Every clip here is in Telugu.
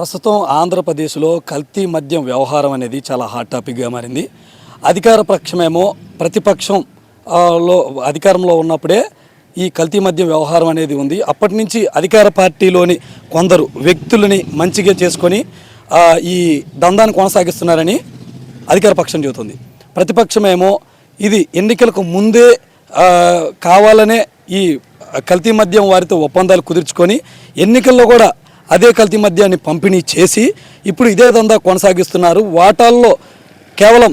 ప్రస్తుతం ఆంధ్రప్రదేశ్లో కల్తీ మద్యం వ్యవహారం అనేది చాలా హాట్ టాపిక్గా మారింది. అధికార పక్షమేమో ప్రతిపక్షం లో అధికారంలో ఉన్నప్పుడే ఈ కల్తీ మద్యం వ్యవహారం అనేది ఉంది. అప్పటి నుంచి అధికార పార్టీలోని కొందరు వ్యక్తులని మంచిగా చేసుకొని ఈ దందాన్ని కొనసాగిస్తున్నారని అధికార పక్షం చెబుతుంది. ప్రతిపక్షమేమో ఇది ఎన్నికలకు ముందే కావాలనే ఈ కల్తీ మద్యం వారితో ఒప్పందాలు కుదుర్చుకొని ఎన్నికల్లో కూడా అదే కల్తీ మద్యాన్ని పంపిణీ చేసి ఇప్పుడు ఇదే దందా కొనసాగిస్తున్నారు. వాటాల్లో కేవలం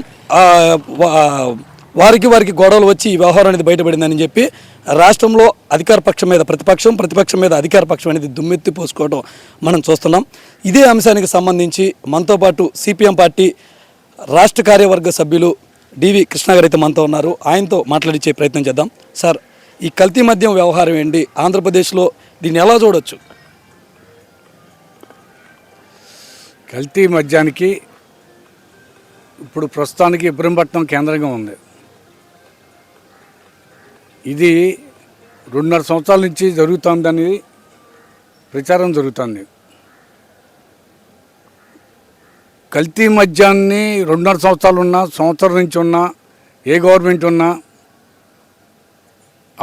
వారికి వారికి గొడవలు వచ్చి ఈ వ్యవహారం అనేది బయటపడిందని చెప్పి రాష్ట్రంలో అధికార పక్షం మీద ప్రతిపక్షం ప్రతిపక్షం మీద అధికార పక్షం అనేది దుమ్మెత్తి పోసుకోవడం మనం చూస్తున్నాం. ఇదే అంశానికి సంబంధించి మనతో పాటు సిపిఎం పార్టీ రాష్ట్ర కార్యవర్గ సభ్యులు డివి కృష్ణ గారు అయితే మనతో ఉన్నారు. ఆయనతో మాట్లాడించే ప్రయత్నం చేద్దాం. సార్ ఈ కల్తీ మద్యం వ్యవహారం ఏంటి? ఆంధ్రప్రదేశ్లో దీన్ని ఎలా చూడొచ్చు? కల్తీ మద్యానికి ఇప్పుడు ప్రస్తుతానికి ఇబ్రహంపట్నం కేంద్రంగా ఉంది. ఇది రెండున్నర సంవత్సరాల నుంచి జరుగుతుందని ప్రచారం జరుగుతుంది. కల్తీ మద్యాన్ని రెండున్నర సంవత్సరాలు ఉన్నా సంవత్సరం నుంచి ఉన్నా ఏ గవర్నమెంట్ ఉన్నా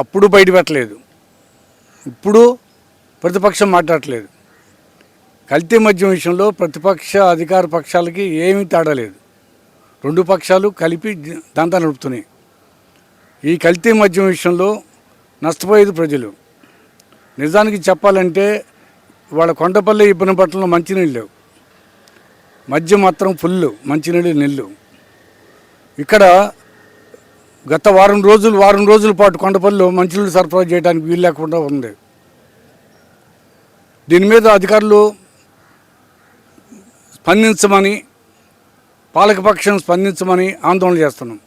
అప్పుడు బయటపెట్టలేదు. ఇప్పుడు ప్రతిపక్షం మాట్లాడట్లేదు. కల్తీ మద్యం విషయంలో ప్రతిపక్ష అధికార పక్షాలకి ఏమీ తేడా లేదు. రెండు పక్షాలు కలిపి దంతా నడుపుతున్నాయి. ఈ కల్తీ మద్యం విషయంలో నష్టపోయేది ప్రజలు. నిజానికి చెప్పాలంటే వాళ్ళ కొండపల్లి ఇబ్బంది పట్టణంలో మంచినీళ్ళు లేవు. మద్యం మాత్రం ఫుల్ మంచినీళ్ళు నీళ్ళు ఇక్కడ గత వారం రోజులు వారం రోజుల పాటు కొండపల్లిలో మంచినీళ్ళు సరఫరా చేయడానికి వీలు లేకుండా ఉంది. దీని మీద అధికారులు స్పందించమని పాలకపక్షం స్పందించమని ఆందోళన చేస్తున్నాం.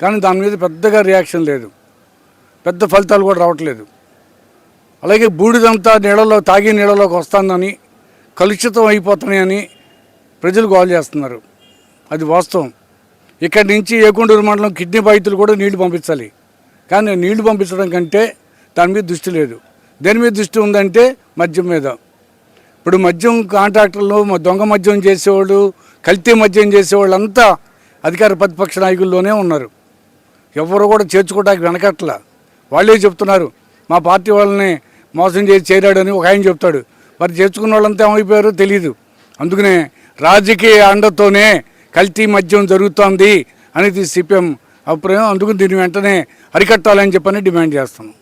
కానీ దాని మీద పెద్దగా రియాక్షన్ లేదు. పెద్ద ఫలితాలు కూడా రావట్లేదు. అలాగే బూడిదంతా నీళ్ళలో తాగి నీళ్ళలోకి వస్తుందని కలుషితం అయిపోతున్నాయని ప్రజలు గోల్ చేస్తున్నారు. అది వాస్తవం. ఇక్కడి నుంచి ఏకొండూరు మండలం కిడ్నీ బాధితులు కూడా నీళ్ళు పంపించాలి. కానీ నీళ్ళు పంపించడం కంటే దాని మీద దృష్టి లేదు. దేని మీద దృష్టి ఉందంటే మద్యం మీద. ఇప్పుడు మద్యం కాంట్రాక్టర్లు దొంగ మద్యం చేసేవాళ్ళు కల్తీ మద్యం చేసేవాళ్ళు అంతా అధికార ప్రతిపక్ష నాయకుల్లోనే ఉన్నారు. ఎవరు కూడా చేర్చుకోవడానికి వెనకట్ల. వాళ్ళే చెప్తున్నారు మా పార్టీ వాళ్ళని మోసం చేసి చేరాడని ఒక ఆయన చెప్తాడు. మరి చేర్చుకున్న వాళ్ళంతా ఏమైపోయారో తెలియదు అందుకనే రాజకీయ అండతోనే కల్తీ మద్యం జరుగుతోంది అనేది సిపిఎం అభిప్రాయం. అందుకు దీన్ని వెంటనే అరికట్టాలని చెప్పని డిమాండ్ చేస్తున్నాం.